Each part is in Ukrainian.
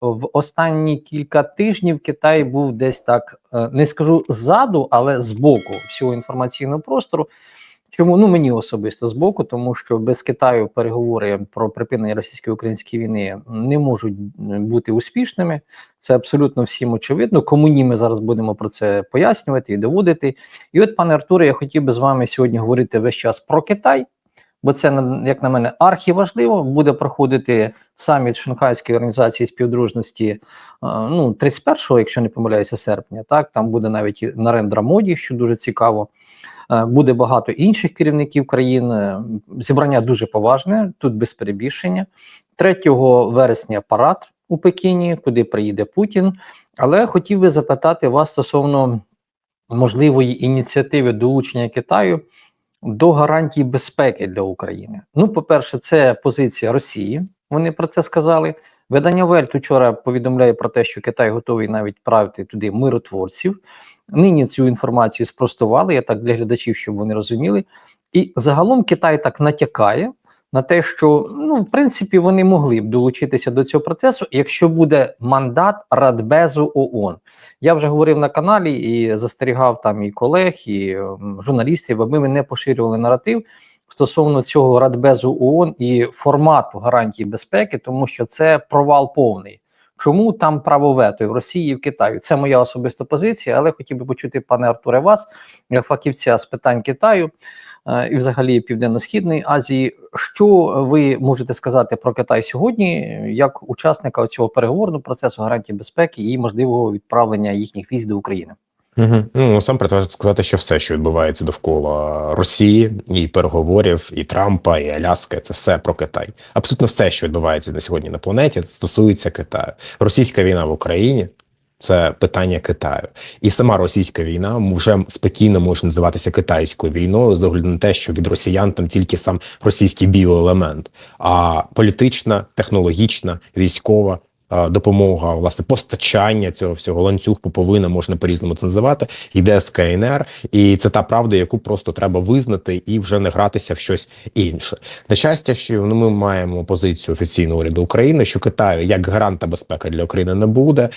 в останні кілька тижнів Китай був десь так, е, не скажу ззаду, але збоку всього інформаційного простору. Чому ну мені особисто збоку, тому що без Китаю переговори про припинення російсько-української війни не можуть бути успішними. Це абсолютно всім очевидно. Кому ні, ми зараз будемо про це пояснювати і доводити. І от, пане Артуре, я хотів би з вами сьогодні говорити весь час про Китай, бо це як на мене архіважливо. Буде проходити саміт Шанхайської організації співдружності. е, Ну, 31-го, якщо не помиляюся, серпня. Так там буде навіть і Нарендра Моді, що дуже цікаво. Е, Буде багато інших керівників країн. Е, Зібрання дуже поважне, тут без перебільшення. 3 вересня парад у Пекіні, куди приїде Путін. Але хотів би запитати вас стосовно можливої ініціативи долучення Китаю до гарантій безпеки для України. Ну, по-перше, це позиція Росії. Вони про це сказали. Видання Вельт вчора повідомляє про те, що Китай готовий навіть правити туди миротворців. Нині цю інформацію спростували. Я так для глядачів, щоб вони розуміли. І загалом Китай так натякає на те, що ну, в принципі вони могли б долучитися до цього процесу, якщо буде мандат Радбезу ООН. Я вже говорив на каналі і застерігав там і колег, і журналістів, аби ми не поширювали наратив стосовно цього Радбезу ООН і формату гарантій безпеки, тому що це провал повний. Чому там право вето і в Росії і в Китаї? Це моя особиста позиція, але хотів би почути, пане Артуре, вас, як фахівця з питань Китаю е, і взагалі Південно-Східної Азії. Що ви можете сказати про Китай сьогодні, як учасника цього переговорного процесу гарантії безпеки і можливого відправлення їхніх військ до України? Угу. Ну насамперед варто сказати, що все, що відбувається довкола Росії, і переговорів, і Трампа, і Аляски, це все про Китай. Абсолютно все, що відбувається на сьогодні на планеті, стосується Китаю. Російська війна в Україні. Це питання Китаю, і сама російська війна вже спокійно може називатися китайською війною з огляду на те, що від росіян там тільки сам російський біоелемент, а політична, технологічна, військова допомога, власне, постачання цього всього ланцюг поповина можна по-різному це називати. Йде з КНР, і це та правда, яку просто треба визнати і вже не гратися в щось інше. На щастя, що ну, ми маємо позицію офіційного уряду України, що Китаю як гаранта безпеки для України не буде.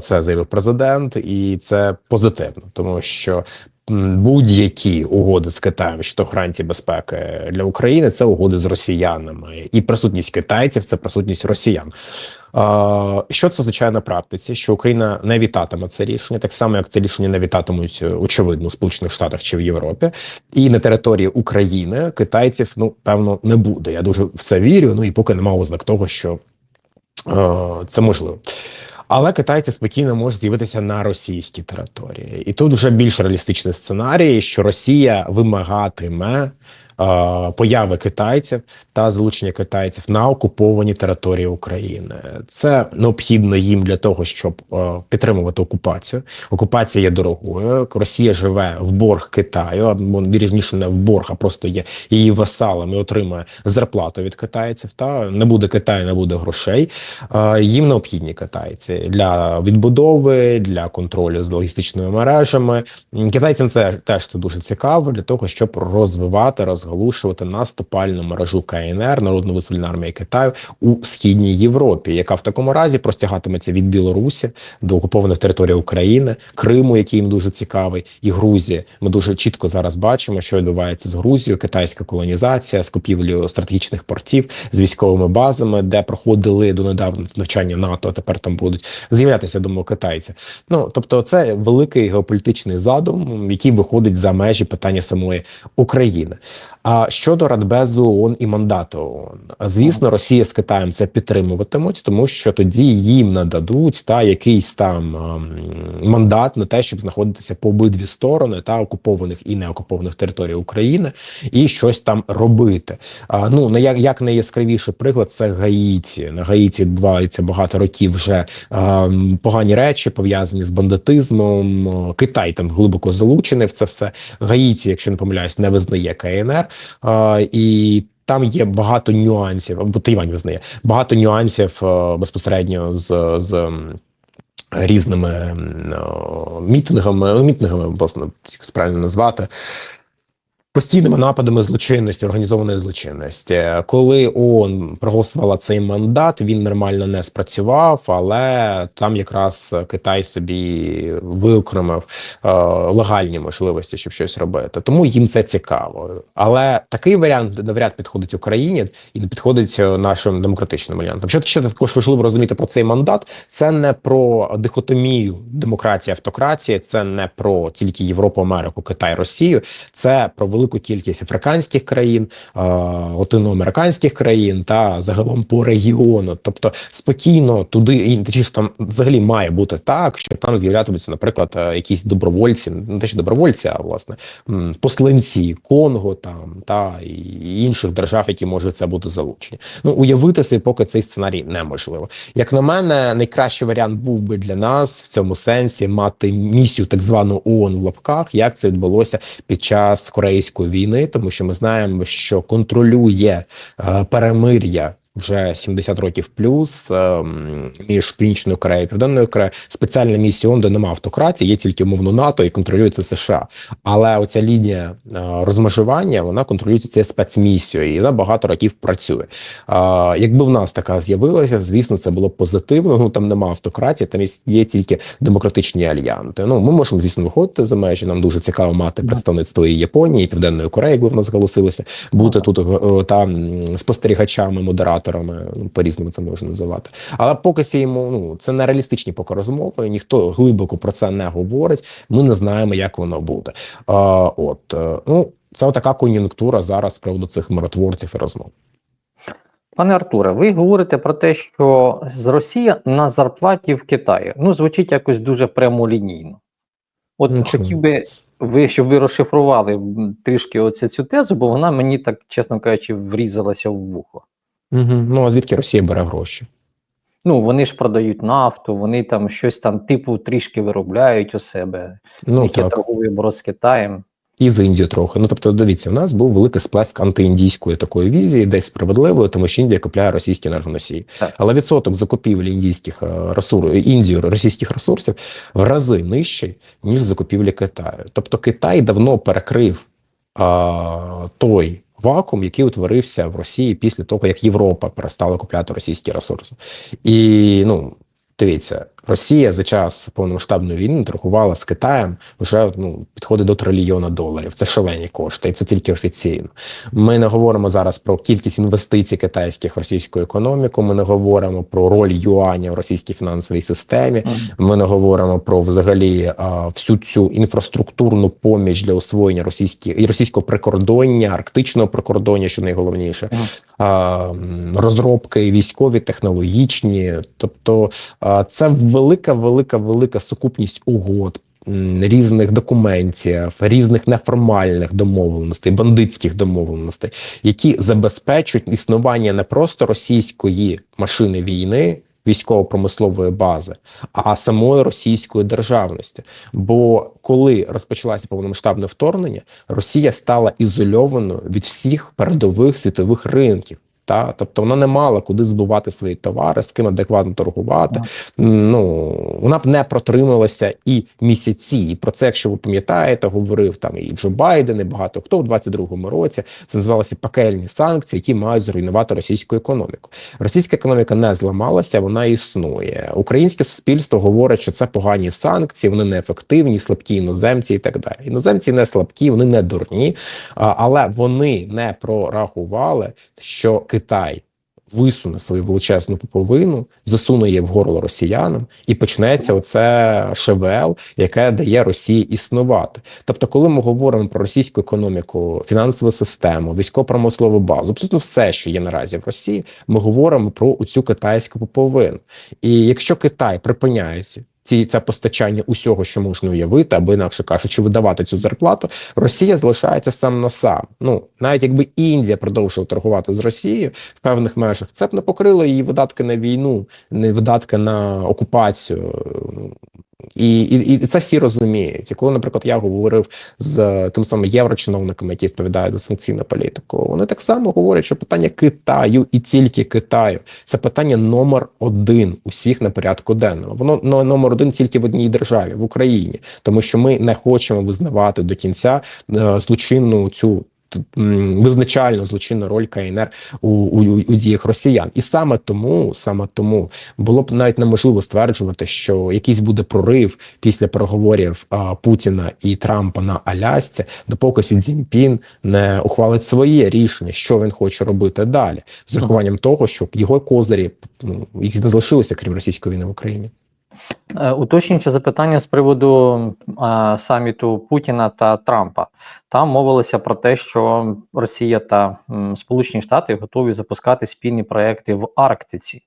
Це заявив президент, і це позитивно, тому що. Будь-які угоди з Китаєм щодо гарантії безпеки для України це угоди з росіянами, і присутність китайців це присутність росіян. Що це означає на практиці? Що Україна не вітатиме це рішення, так само як це рішення не вітатимуть е, очевидно в Сполучених Штатах чи в Європі, і на території України китайців ну певно не буде. Я дуже в це вірю. Ну і поки немає ознак того, що е, це можливо. Але китайці спокійно можуть з'явитися на російській території, і тут вже більш реалістичний сценарій, що Росія вимагатиме появи китайців та залучення китайців на окуповані території України. Це необхідно їм для того, щоб підтримувати окупацію. Окупація є дорогою. Росія живе в борг Китаю, або вірніше не в борг, а просто є її васалом і отримує зарплату від китайців. Та не буде Китаю, не буде грошей. Їм необхідні китайці для відбудови, для контролю з логістичними мережами. Китайцям це теж це дуже цікаво для того, щоб розвивати, розгалушувати наступальну мережу КНР, народно визвольна армія Китаю у східній Європі, яка в такому разі простягатиметься від Білорусі до окупованих територій України, Криму, який їм дуже цікавий, і Грузії. Ми дуже чітко зараз бачимо, що відбувається з Грузією, китайська колонізація, з купівлею стратегічних портів з військовими базами, де проходили до недавно навчання НАТО, а тепер там будуть з'являтися, думаю, китайці. Ну тобто, це великий геополітичний задум, який виходить за межі питання самої України. А щодо Радбезу ООН і мандату ООН, звісно, Росія з Китаєм це підтримуватимуть, тому що тоді їм нададуть та якийсь там ем, мандат на те, щоб знаходитися по обидві сторони та окупованих і неокупованих територій України і щось там робити. А, ну на як, як найяскравіший приклад, це Гаїті. На Гаїті відбувається багато років вже ем, погані речі пов'язані з бандитизмом. Китай там глибоко залучений в це все. Гаїті, якщо не помиляюсь, не визнає КНР. І там є багато нюансів, або Тайвань визнає багато нюансів е, безпосередньо з. з Різними мітингами, ну, мітингами, як це правильно назвати, постійними нападами злочинності, організованої злочинності. Коли ООН проголосувала цей мандат, він нормально не спрацював, але там якраз Китай собі виокремив е, легальні можливості, щоб щось робити. Тому їм це цікаво. Але такий варіант навряд підходить Україні і не підходить нашим демократичним варіантам. Що ще також важливо розуміти про цей мандат, це не про дихотомію демократія, автократія, це не про тільки Європу, Америку, Китай, Росію. Це про велику кількість африканських країн, латиноамериканських країн та загалом по регіону. Тобто спокійно туди і там взагалі має бути так, що там з'являтимуться, наприклад, е, якісь добровольці, не те, що добровольці, а власне посланці Конго там та і інших держав, які можуть це бути залучені. Ну уявити собі, поки цей сценарій неможливо. Як на мене, найкращий варіант був би для нас в цьому сенсі мати місію так звану ООН в лапках, як це відбулося під час корейської війни, тому що ми знаємо, що контролює е, перемир'я. Вже 70 років плюс ем, між Північною Кореєю і Південною Кореєю спеціальна місія ООН, де немає автократії, є тільки умовно НАТО і контролюється США. Але оця лінія е, розмежування вона контролюється цією спецмісією, і вона багато років працює. Е, якби в нас така з'явилася, звісно, це було б позитивно. Ну там немає автократії, там є, тільки демократичні альянти. Ну ми можемо, звісно, виходити за межі. Нам дуже цікаво мати представництво і Японії, і Південної Кореї, якби в нас зголосилися бути тут е, там спостерігачами, модераторами, ну, по-різному це можна називати. Але поки ці йому ну це не реалістичні поки розмови. Ніхто глибоко про це не говорить. Ми не знаємо, як воно буде. А, от е, ну це така кон'юнктура зараз з приводу цих миротворців і розмов. Пане Артуре, ви говорите про те, що з Росії на зарплаті в Китаї. Ну, звучить якось дуже прямолінійно. От Ну, чому? хотів би ви, щоб ви розшифрували трішки оцю цю тезу, бо вона мені так, чесно кажучи, врізалася в вухо. Угу. Ну а звідки Росія бере гроші? Ну, вони ж продають нафту, вони там щось там типу трішки виробляють у себе. Ну так. торговий оборот з Китаєм. І з Індією трохи. Ну тобто, дивіться, в нас був великий сплеск антиіндійської такої візії, десь справедливої, тому що Індія купляє російські енергоносії. Так. Але відсоток закупівлі індійських е, ресурсів Індію російських ресурсів в рази нижчий, ніж закупівлі Китаю. Тобто Китай давно перекрив а, той вакуум, який утворився в Росії після того, як Європа перестала купляти російські ресурси. І ну. Дивіться, Росія за час повномасштабної війни торгувала з Китаєм вже ну підходить до трильйона доларів. Це шалені кошти, і це тільки офіційно. Ми не говоримо зараз про кількість інвестицій китайських в російську економіку. Ми не говоримо про роль юаня в російській фінансовій системі. Ми не говоримо про взагалі а, всю цю інфраструктурну поміч для освоєння російських і російського прикордоння, арктичного прикордоння, що найголовніше, а, розробки військові, технологічні. Тобто, а, це велика, велика, велика сукупність угод. Різних документів, різних неформальних домовленостей, бандитських домовленостей, які забезпечують існування не просто російської машини війни, військово-промислової бази, а самої російської державності. Бо коли розпочалося повномасштабне вторгнення, Росія стала ізольованою від всіх передових світових ринків. Та тобто вона не мала куди збивати свої товари, з ким адекватно торгувати. Ну вона б не протрималася і місяці. І про це, якщо ви пам'ятаєте, говорив там і Джо Байден, і багато хто в 22-му році. Це називалося пекельні санкції, які мають зруйнувати російську економіку. Російська економіка не зламалася, вона існує. Українське суспільство говорить, що це погані санкції, вони неефективні, слабкі іноземці і так далі. Іноземці не слабкі, вони не дурні, але вони не прорахували, що Китай. Висуне свою величезну поповину, засуне її в горло росіянам, і почнеться оце ШВЛ, яке дає Росії існувати. Тобто, коли ми говоримо про російську економіку, фінансову систему, військово-промислову базу, абсолютно все, що є наразі в Росії, ми говоримо про цю китайську поповину. І якщо Китай припиняє ці це постачання усього, що можна уявити, або інакше кажучи, видавати цю зарплату, Росія залишається сам на сам. Ну навіть якби Індія продовжила торгувати з Росією в певних межах, це б не покрило її видатки на війну, не видатки на окупацію. І, і, і це всі розуміють. І коли, наприклад, я говорив з тим самим єврочиновниками, які відповідають за санкційну політику, вони так само говорять, що питання Китаю і тільки Китаю це питання номер один усіх на порядку денному. Воно но- номер один тільки в одній державі в Україні, тому що ми не хочемо визнавати до кінця е, злочинну цю. Визначальну злочинну роль КНР у, у, у діях росіян, і саме тому, саме тому було б навіть неможливо стверджувати, що якийсь буде прорив після переговорів а, Путіна і Трампа на Алясці, допоки Сі Цзіньпін не ухвалить своє рішення, що він хоче робити далі, з урахуванням того, що його козирі ну їх не залишилося крім російської війни в Україні. Е, Уточнюючи запитання з приводу е, саміту Путіна та Трампа, там мовилося про те, що Росія та м, Сполучені Штати готові запускати спільні проекти в Арктиці,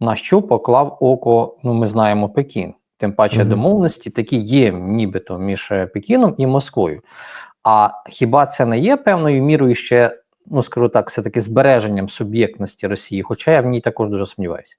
на що поклав око, ну ми знаємо, Пекін. Тим паче Мгм. домовленості такі є, нібито між е, Пекіном і Москвою. А хіба це не є певною мірою ще, ну скажу так, все таки збереженням суб'єктності Росії? Хоча я в ній також дуже сумніваюся.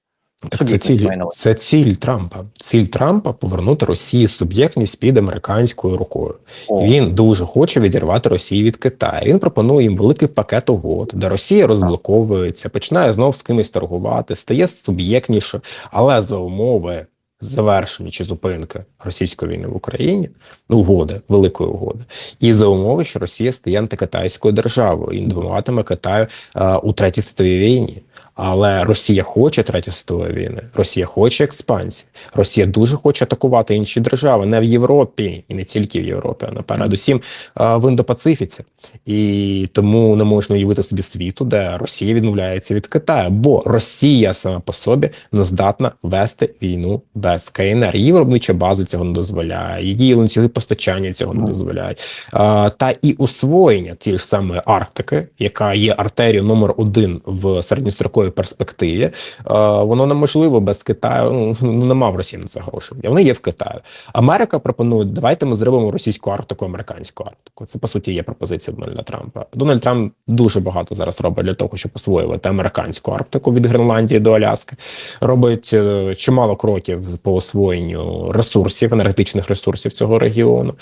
Так це ціль, це ціль Трампа. Ціль Трампа повернути Росії суб'єктність під американською рукою. О. Він дуже хоче відірвати Росію від Китаю. Він пропонує їм великий пакет угод, де Росія розблоковується, починає знов з кимось торгувати, стає суб'єктніше, але за умови завершення чи зупинки російської війни в Україні, ну, угоди, великої угоди, і за умови, що Росія стає антикитайською державою і допомагатиме Китаю е, у третій світовій війні. Але Росія хоче третьої світової війни. Росія хоче експансії. Росія дуже хоче атакувати інші держави, не в Європі і не тільки в Європі, а напередусім е, в Індопацифіці. І тому не можна уявити собі світу, де Росія відмовляється від Китаю, бо Росія сама по собі не здатна вести війну без КНР. Її виробнича база цього не дозволяє, її ланцюги постачання цього не дозволяють. А, та і освоєння тієї ж самої Арктики, яка є артерією номер один в середньостроковій перспективі, а, воно неможливо без Китаю. Ну нема в Росії на це грошей. Вони є в Китаї. Америка пропонує: давайте ми зробимо російську Арктику, американську Арктику. Це по суті є пропозиція Дональда Трампа. Дональд Трамп дуже багато зараз робить для того, щоб освоювати американську Арктику від Гренландії до Аляски. Робить е, чимало кроків по освоєнню ресурсів, енергетичних ресурсів цього регіону.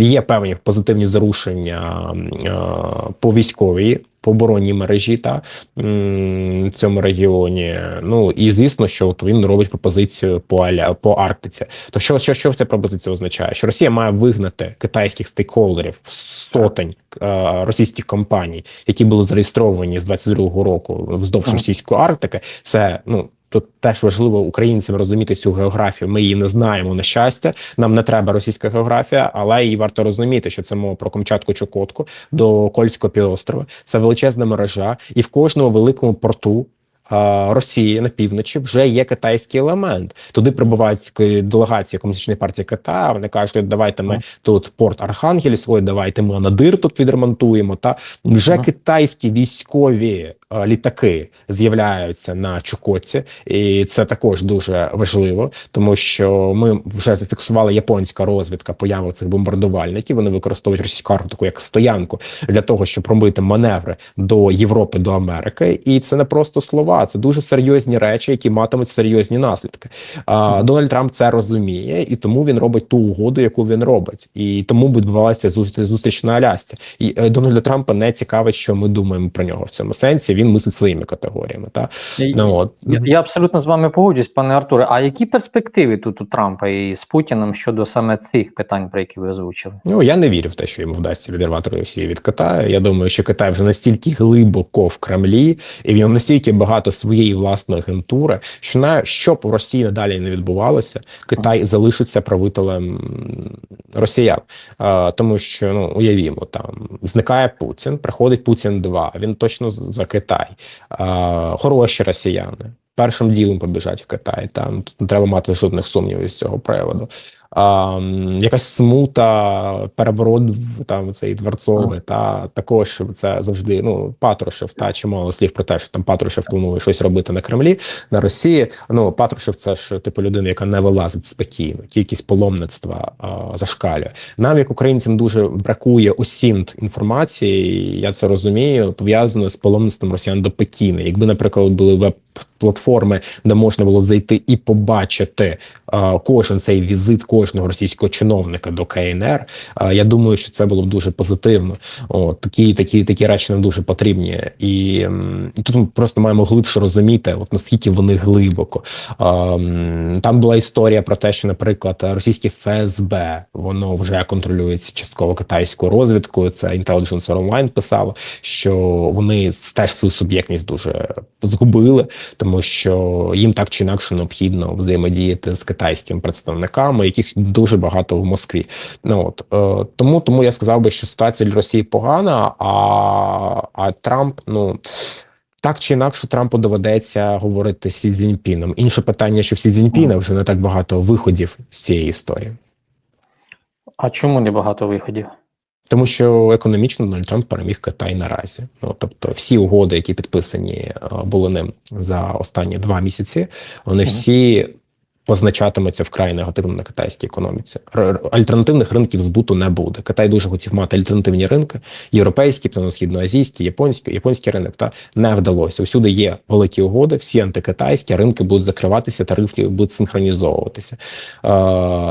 Є певні позитивні зарушення по військовій. По оборонній мережі та в цьому регіоні. Ну і звісно, що от він робить пропозицію по Аля по Арктиці. То що, що, що ця пропозиція означає? Що Росія має вигнати китайських стейкхолдерів сотень е, російських компаній, які були зареєстровані з 22-го року вздовж російської Арктики. Це ну. Тут теж важливо українцям розуміти цю географію. Ми її не знаємо на щастя. Нам не треба російська географія, але її варто розуміти, що це мова про Камчатку Чукотку до Кольського півострова. Це величезна мережа, і в кожному великому порту. Росії на півночі вже є китайський елемент. Туди прибувають делегації комуністичної партії Китаю. Вони кажуть, давайте ми тут порт Архангельськ, ой, давайте ми Анадир тут відремонтуємо. Та вже китайські військові літаки з'являються на Чукотці, і це також дуже важливо, тому що ми вже зафіксували японська розвідка появи цих бомбардувальників. Вони використовують російську Арктику як стоянку для того, щоб робити маневри до Європи, до Америки. І це не просто слова, це дуже серйозні речі, які матимуть серйозні наслідки. А, Дональд Трамп це розуміє, і тому він робить ту угоду, яку він робить, і тому відбувалася зустріч, зустріч на Алясці. І е, Дональда Трампа не цікавить, що ми думаємо про нього в цьому сенсі. Він мислить своїми категоріями. Та І- ну от Я, я абсолютно з вами погоджуюсь, пане Артуре. А які перспективи тут у Трампа і з Путіним щодо саме цих питань, про які ви озвучили? Ну я не вірю в те, що йому вдасться відірвати Росію від Китаю. Я думаю, що Китай вже настільки глибоко в Кремлі, і в ньому настільки багато своєї власної агентури, що на що в Росії надалі не відбувалося, Китай залишиться правителем росіян. Тому що ну уявімо, там зникає Путін, приходить Путін 2 Він точно за Китай. Хороші росіяни. Першим ділом побіжать в Китай. Там не треба мати жодних сумнівів з цього приводу. А, якась смута, переворот там цей дворцовий, та також це завжди ну Патрушев, та чимало слів про те, що там Патрушев планує щось робити на Кремлі, на Росії. Ну Патрушев це ж типу людина, яка не вилазить спокійно, кількість паломництва а, зашкалює. Нам, як українцям, дуже бракує усім інформації. Я це розумію, пов'язано з паломництвом росіян до Пекіна. Якби, наприклад, були веб платформи, де можна було зайти і побачити е, кожен цей візит кожного російського чиновника до КНР. Е, я думаю, що це було б дуже позитивно. От такі, такі, такі речі нам дуже потрібні, і, і тут ми просто маємо глибше розуміти, от наскільки вони глибоко. Ем, Там була історія про те, що, наприклад, російське ФСБ воно вже контролюється частково китайською розвідкою. Це Intelligence Online писало, що вони теж свою суб'єктність дуже згубили, тому що їм так чи інакше необхідно взаємодіяти з китайськими представниками, яких дуже багато в Москві. Ну от е, тому, тому я сказав би, що ситуація для Росії погана, а, а Трамп, ну. Так чи інакше Трампу доведеться говорити з Сі Цзіньпіном. Інше питання, що в Сі Цзіньпіна вже не так багато виходів з цієї історії, А чому не багато виходів? Тому що економічно Дональд Трамп переміг Китай наразі. Ну тобто, всі угоди, які підписані е, були ним за останні два місяці, вони всі позначатимуться вкрай негативно на китайській економіці. Альтернативних ринків збуту не буде. Китай дуже хотів мати альтернативні ринки, європейські, південно-східноазійські, японські, японський ринок. Та не вдалося. Усюди є великі угоди, всі антикитайські ринки будуть закриватися, тарифи будуть синхронізовуватися.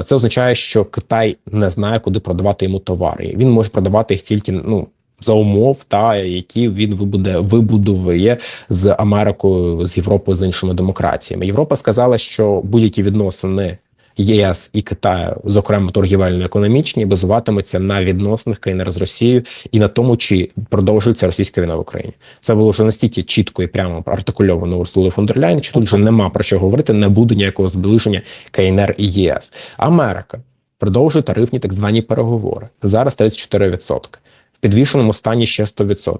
Це означає, що Китай не знає, куди продавати йому товари. Він може продавати їх тільки ну. За умов, та які він вибуде вибудовує з Америкою, з Європою, з іншими демократіями. Європа сказала, що будь-які відносини ЄС і Китаю, зокрема торгівельно-економічні, базуватимуться на відносинах КНР з Росією і на тому, чи продовжується російська війна в Україні. Це було вже настільки чітко і прямо артикульовано Урсулою фон дер Ляйн, що тут вже нема про що говорити, не буде ніякого зближення КНР і ЄС. Америка продовжує тарифні так звані переговори. Зараз 34%. Підвішеному стані ще 100%.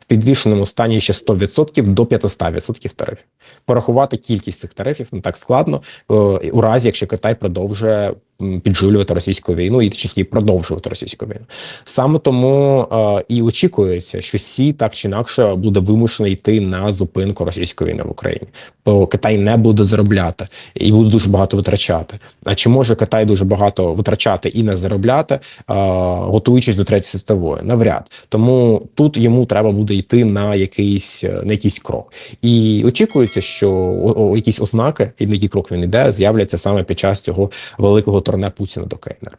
В підвішеному стані ще 100% до 500% тарифів. Порахувати кількість цих тарифів не так складно е, у разі, якщо Китай продовжує м, підживлювати російську війну і точніше продовжувати російську війну. Саме тому е, і очікується, що Сі так чи інакше буде вимушений йти на зупинку російської війни в Україні, бо Китай не буде заробляти і буде дуже багато витрачати. А чи може Китай дуже багато витрачати і не заробляти, е, готуючись до третьої світової? Навряд тому тут йому треба буде йти на якийсь на якийсь крок, і очікується, що о, о, якісь ознаки, і на який крок він іде, з'являться саме під час цього великого турне Путіна до КНР.